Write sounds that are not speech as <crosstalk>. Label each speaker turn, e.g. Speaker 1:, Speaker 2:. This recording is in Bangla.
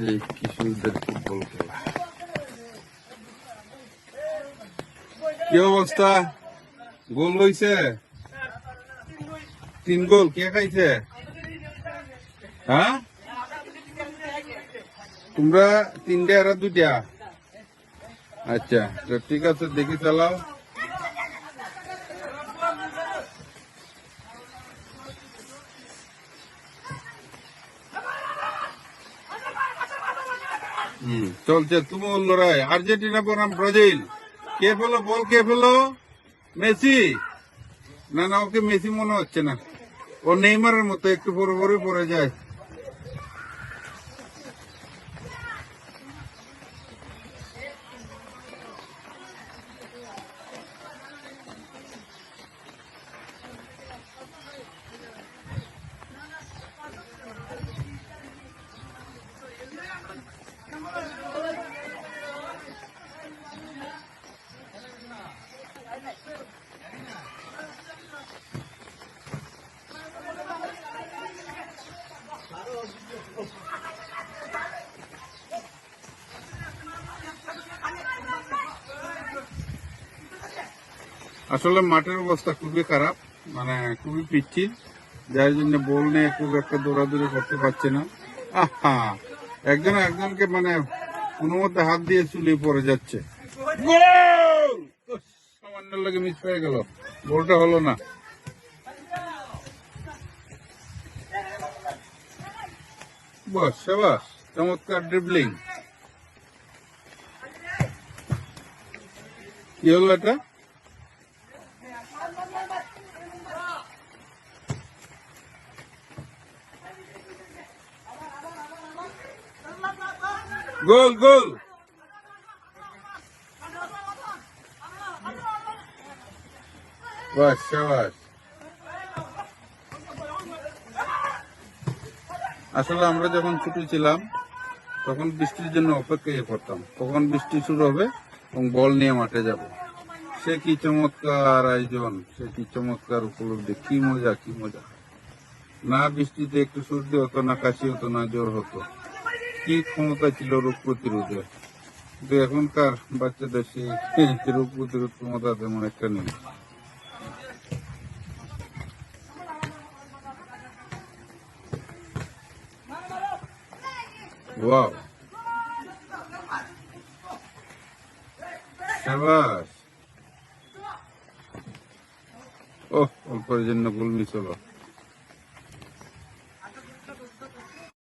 Speaker 1: এই কিশোরদের ফুটবল খেলা। কি অবস্থা? গোল হইছে? তিন গোল, কে খাইছে? হ্যাঁ? তোমরা তিনটে আর দুইটা? আচ্ছা ঠিক আছে, দেখি চালাও। চলছে তুমুল লড়াই। আর্জেন্টিনা বনাম ব্রাজিল। কে ফেলো? বল কে ফেলো? মেসি। না না, ওকে মেসি মনে হচ্ছে না। ও নেইমারের মতো একটু পরে পরে পড়ে যায়। আসলে মাঠের অবস্থা খুবই খারাপ মানে খুবই পিচ্ছিল। যার জন্য বল নিয়ে খুব একটা দৌড়াদৌড়ি করতে পারছে না। আহা! একজন একজনকে মানে কোনো মতে হাত দিয়ে চুলিয়ে পড়ে যাচ্ছে! সামান্য লাগে মিস হয়ে গেল। গোলটা হলো না। বস সাবাস চমৎকার ড্রিবলিং কি হলো এটা? গোল গোল। আসলে আমরা যখন ছোট ছিলাম, তখন বৃষ্টির জন্য অপেক্ষায় করতাম কখন বৃষ্টি শুরু হবে এবং বল নিয়ে মাঠে যাব। সে কি চমৎকার আয়োজন, সে কি চমৎকার উপলব্ধি, কি মজা কি মজা। না বৃষ্টিতে একটু সর্দি হতো, না কাশি হতো, না জ্বর হতো। কি ক্ষমতা ছিল রোগ প্রতিরোধে? কিন্তু এখনকার বাচ্চাদের সেই <laughs> রোগ প্রতিরোধ ক্ষমতা তেমন একটা নেই। ওয়াও। সাবাস। ও অল্পের জন্য গোল মিস হলো